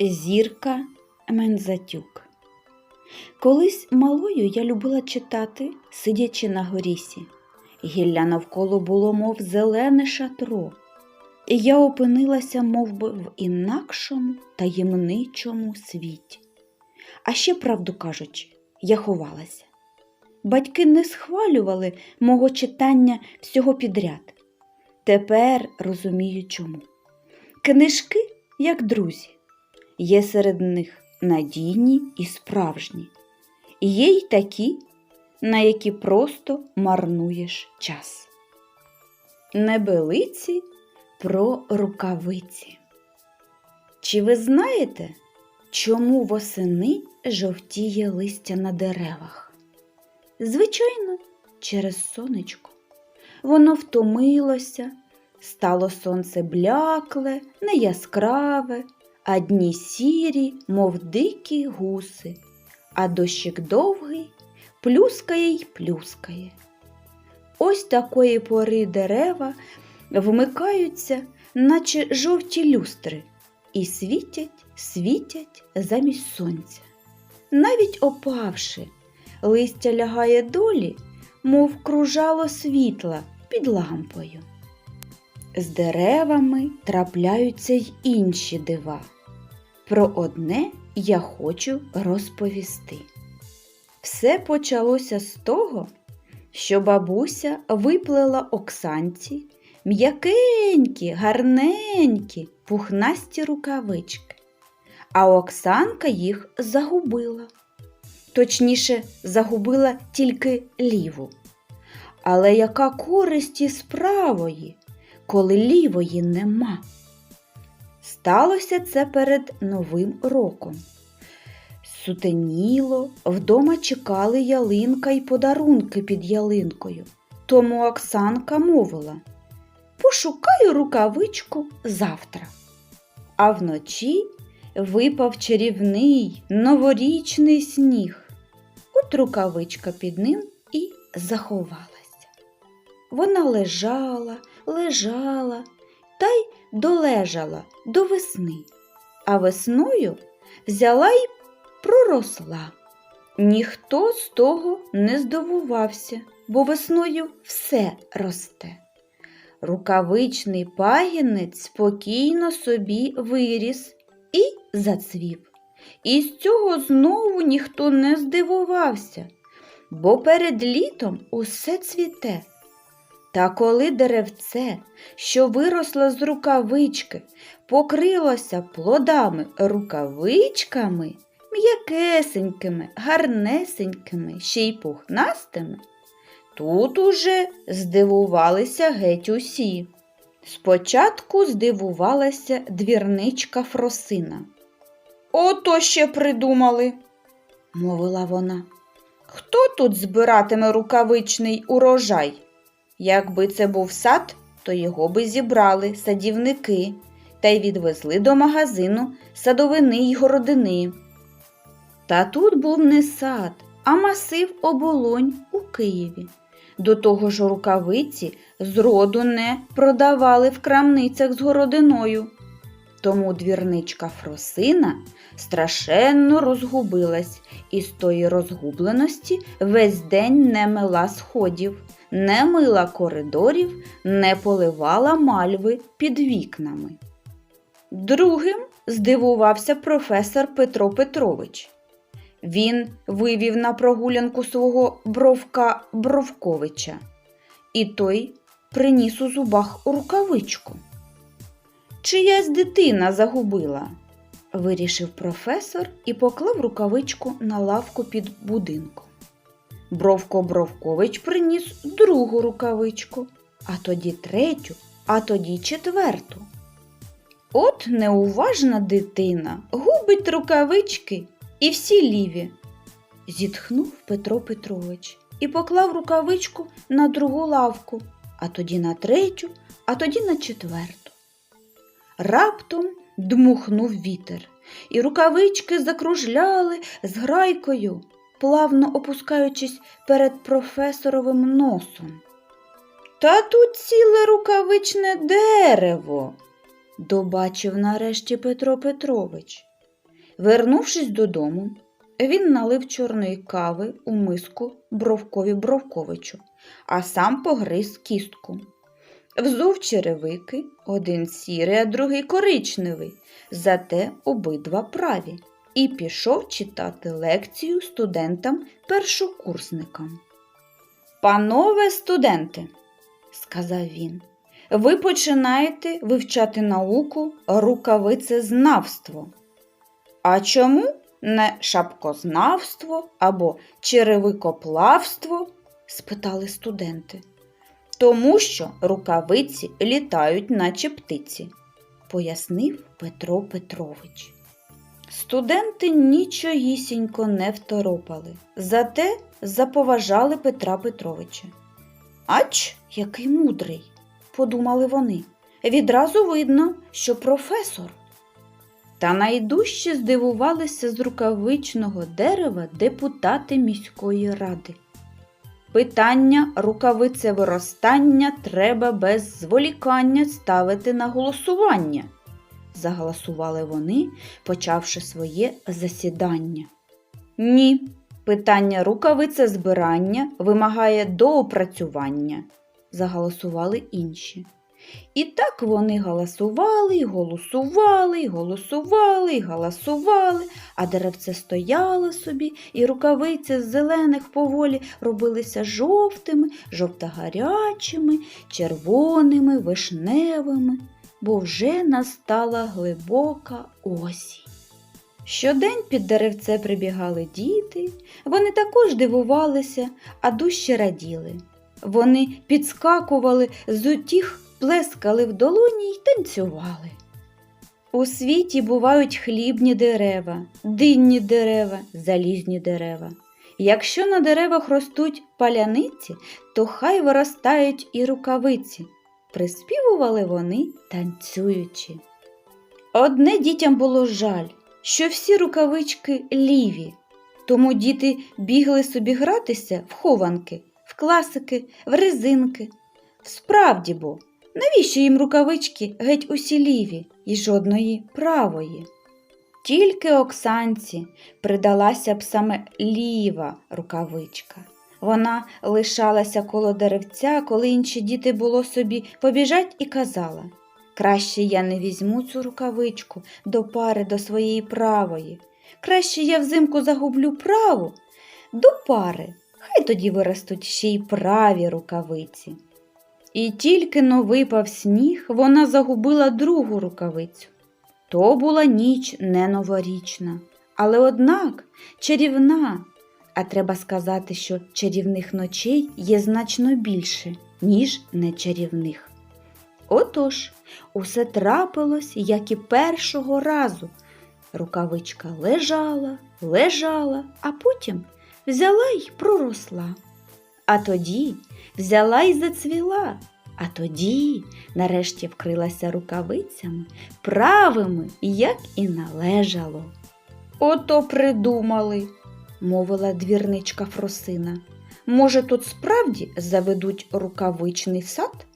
Зірка Мензатюк. Колись малою я любила читати, сидячи на горісі. Гілля навколо було, мов зелене шатро, і я опинилася мов би, в інакшому таємничому світі. А ще, правду кажучи, я ховалася. Батьки не схвалювали мого читання всього підряд. Тепер розумію чому. Книжки, як друзі, є серед них надійні і справжні, і є й такі, на які просто марнуєш час. Небелиці про рукавиці. Чи ви знаєте, чому восени жовтіє листя на деревах? Звичайно, через сонечко. Воно втомилося, стало сонце блякле, неяскраве, а дні сірі, мов дикі гуси, а дощик довгий плюскає й плюскає. Ось такої пори дерева вмикаються, наче жовті люстри, і світять, світять замість сонця. Навіть опавши, листя лягає долі, мов кружало світла під лампою. З деревами трапляються й інші дива. Про одне я хочу розповісти. Все почалося з того, що бабуся виплела оксанці м'якенькі, гарненькі, пухнасті рукавички, а Оксанка їх загубила. Точніше, загубила тільки ліву. Але яка користь із правої, коли лівої нема? Сталося це перед Новим роком. Сутеніло, вдома чекали ялинка і подарунки під ялинкою. Тому Оксанка мовила Пошукаю рукавичку завтра. А вночі випав чарівний новорічний сніг. От рукавичка під ним і заховалася. Вона лежала, лежала долежала до весни, а весною взяла й проросла. Ніхто з того не здивувався, бо весною все росте. Рукавичний пагінець спокійно собі виріс і зацвів. І з цього знову ніхто не здивувався, бо перед літом усе цвіте. Та коли деревце, що виросло з рукавички, покрилося плодами рукавичками, м'якесенькими, гарнесенькими, ще й пухнастими, тут уже здивувалися геть усі. Спочатку здивувалася двірничка Фросина. Ото ще придумали, мовила вона. Хто тут збиратиме рукавичний урожай? Якби це був сад, то його би зібрали садівники та й відвезли до магазину садовини й городини. Та тут був не сад, а масив оболонь у Києві. До того ж рукавиці зроду не продавали в крамницях з городиною. Тому двірничка Фросина страшенно розгубилась і з тої розгубленості весь день не мила сходів, не мила коридорів, не поливала мальви під вікнами. Другим здивувався професор Петро Петрович. Він вивів на прогулянку свого бровка Бровковича, і той приніс у зубах рукавичку. Чиясь дитина загубила, вирішив професор і поклав рукавичку на лавку під будинком. Бровко Бровкович приніс другу рукавичку, а тоді третю, а тоді четверту. От неуважна дитина губить рукавички і всі ліві, зітхнув Петро Петрович і поклав рукавичку на другу лавку, а тоді на третю, а тоді на четверту. Раптом дмухнув вітер, і рукавички закружляли з грайкою, плавно опускаючись перед професоровим носом. Та тут ціле рукавичне дерево, добачив нарешті Петро Петрович. Вернувшись додому, він налив чорної кави у миску Бровкові Бровковичу, а сам погриз кістку. Взув черевики, один сірий, а другий коричневий, зате обидва праві, і пішов читати лекцію студентам-першокурсникам. Панове студенти, сказав він, ви починаєте вивчати науку рукавицезнавство. А чому не шапкознавство або черевикоплавство? спитали студенти. Тому що рукавиці літають, наче птиці, пояснив Петро Петрович. Студенти нічогісінько не второпали, зате заповажали Петра Петровича. Ач, який мудрий, подумали вони. Відразу видно, що професор. Та найдужче здивувалися з рукавичного дерева депутати міської ради. Питання рукавицевиростання треба без зволікання ставити на голосування, заголосували вони, почавши своє засідання. Ні, питання рукавицезбирання вимагає доопрацювання, заголосували інші. І так вони голосували, і голосували, і голосували, і голосували, а деревце стояло собі, і рукавиці з зелених поволі робилися жовтими, жовтогарячими, червоними, вишневими, бо вже настала глибока осінь. Щодень під деревце прибігали діти, вони також дивувалися, а дужче раділи. Вони підскакували з утіх, плескали в долоні й танцювали. У світі бувають хлібні дерева, динні дерева, залізні дерева. Якщо на деревах ростуть паляниці, то хай виростають і рукавиці, приспівували вони, танцюючи. Одне дітям було жаль, що всі рукавички ліві, тому діти бігли собі гратися в хованки, в класики, в резинки. Справді бо, навіщо їм рукавички геть усі ліві і жодної правої? Тільки Оксанці придалася б саме ліва рукавичка. Вона лишалася коло деревця, коли інші діти було собі побіжать і казала Краще я не візьму цю рукавичку до пари до своєї правої. Краще я взимку загублю праву до пари. Хай тоді виростуть ще й праві рукавиці. І тільки но випав сніг, вона загубила другу рукавицю. То була ніч не новорічна, але однак чарівна. А треба сказати, що чарівних ночей є значно більше, ніж нечарівних. Отож, усе трапилось, як і першого разу. Рукавичка лежала, лежала, а потім взяла й проросла. А тоді взяла й зацвіла, а тоді нарешті вкрилася рукавицями правими, як і належало. Ото придумали, мовила двірничка Фросина. Може, тут справді заведуть рукавичний сад?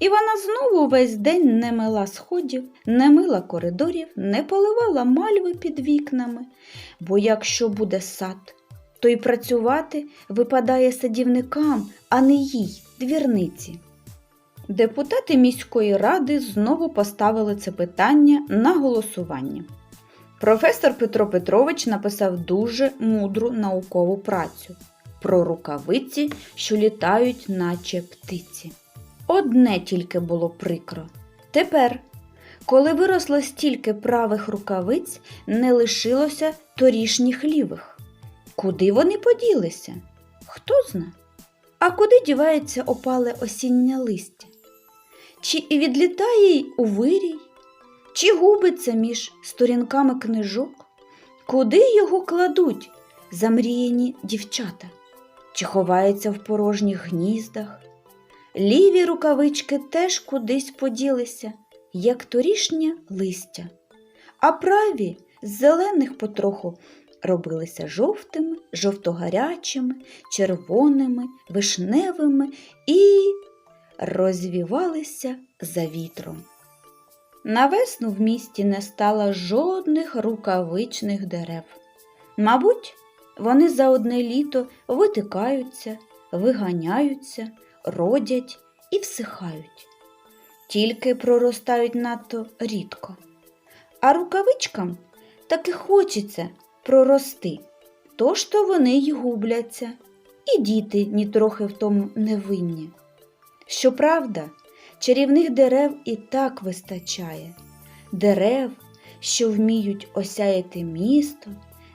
І вона знову весь день не мила сходів, не мила коридорів, не поливала мальви під вікнами, бо якщо буде сад, то й працювати випадає садівникам, а не їй, двірниці. Депутати міської ради знову поставили це питання на голосування. Професор Петро Петрович написав дуже мудру наукову працю про рукавиці, що літають, наче птиці. Одне тільки було прикро. Тепер, коли виросло стільки правих рукавиць, не лишилося торішніх лівих. Куди вони поділися? Хто зна? А куди дівається опале осіннє листя? Чи і відлітає й у вирій, чи губиться між сторінками книжок? Куди його кладуть замріяні дівчата? Чи ховається в порожніх гніздах? Ліві рукавички теж кудись поділися, як торішнє листя, а праві з зелених потроху робилися жовтими, жовтогарячими, червоними, вишневими і розвівалися за вітром. На весну в місті не стало жодних рукавичних дерев. Мабуть, вони за одне літо витикаються, виганяються, родять і всихають. Тільки проростають надто рідко. А рукавичкам таки хочеться прорости, тож то вони й губляться, і діти нітрохи в тому не винні. Щоправда, чарівних дерев і так вистачає, дерев, що вміють осяяти місто,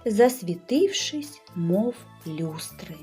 засвітившись, мов люстри.